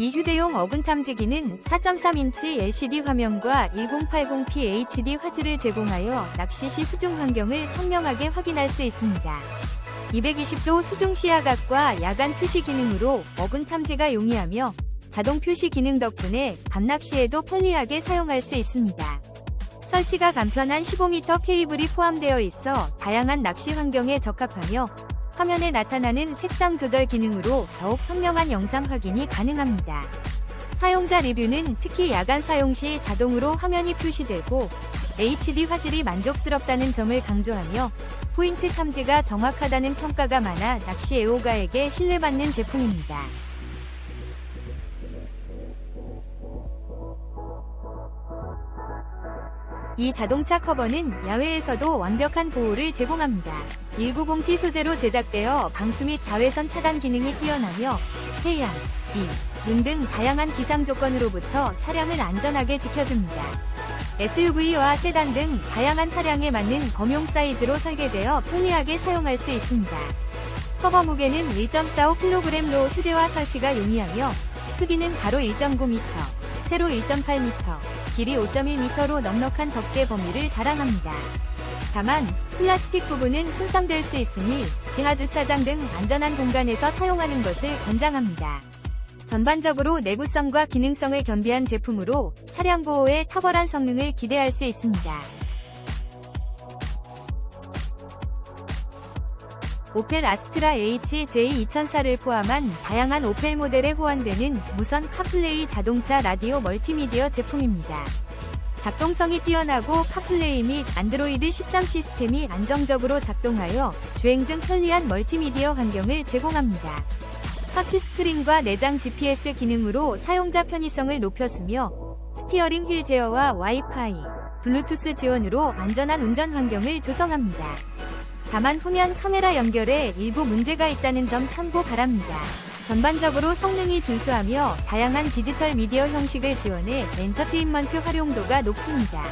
이 휴대용 어근 탐지기는 4.3인치 LCD 화면과 1080p HD 화질을 제공하여 낚시 시 수중 환경을 선명하게 확인할 수 있습니다. 220도 수중 시야각과 야간 투시 기능으로 어근 탐지가 용이하며 자동 표시 기능 덕분에 밤낚시에도 편리하게 사용할 수 있습니다. 설치가 간편한 15m 케이블이 포함되어 있어 다양한 낚시 환경에 적합하며 화면에 나타나는 색상 조절 기능으로 더욱 선명한 영상 확인이 가능합니다. 사용자 리뷰는 특히 야간 사용 시 자동으로 화면이 표시되고 HD 화질이 만족스럽다는 점을 강조하며 포인트 탐지가 정확하다는 평가가 많아 낚시 애호가에게 신뢰받는 제품입니다. 이 자동차 커버는 야외에서도 완벽한 보호를 제공합니다. 190T 소재로 제작되어 방수 및 자외선 차단 기능이 뛰어나며 태양, 비, 눈 등 다양한 기상 조건으로부터 차량을 안전하게 지켜줍니다. SUV와 세단 등 다양한 차량에 맞는 검용 사이즈로 설계되어 편리하게 사용할 수 있습니다. 커버 무게는 1.45kg로 휴대와 설치가 용이하며 크기는 가로 1.9m, 세로 1.8m, 길이 5.1m로 넉넉한 덮개 범위를 자랑합니다. 다만 플라스틱 부분은 손상될 수 있으니 지하 주차장 등 안전한 공간에서 사용하는 것을 권장합니다. 전반적으로 내구성과 기능성을 겸비한 제품으로 차량 보호에 탁월한 성능을 기대할 수 있습니다. 오펠 아스트라 HJ2004를 포함한 다양한 오펠 모델에 호환되는 무선 카플레이 자동차 라디오 멀티미디어 제품입니다. 작동성이 뛰어나고 카플레이 및 안드로이드 13 시스템이 안정적으로 작동하여 주행 중 편리한 멀티미디어 환경을 제공합니다. 터치 스크린과 내장 GPS 기능으로 사용자 편의성을 높였으며 스티어링 휠 제어와 와이파이, 블루투스 지원으로 안전한 운전 환경을 조성합니다. 다만 후면 카메라 연결에 일부 문제가 있다는 점 참고 바랍니다. 전반적으로 성능이 준수하며 다양한 디지털 미디어 형식을 지원해 엔터테인먼트 활용도가 높습니다.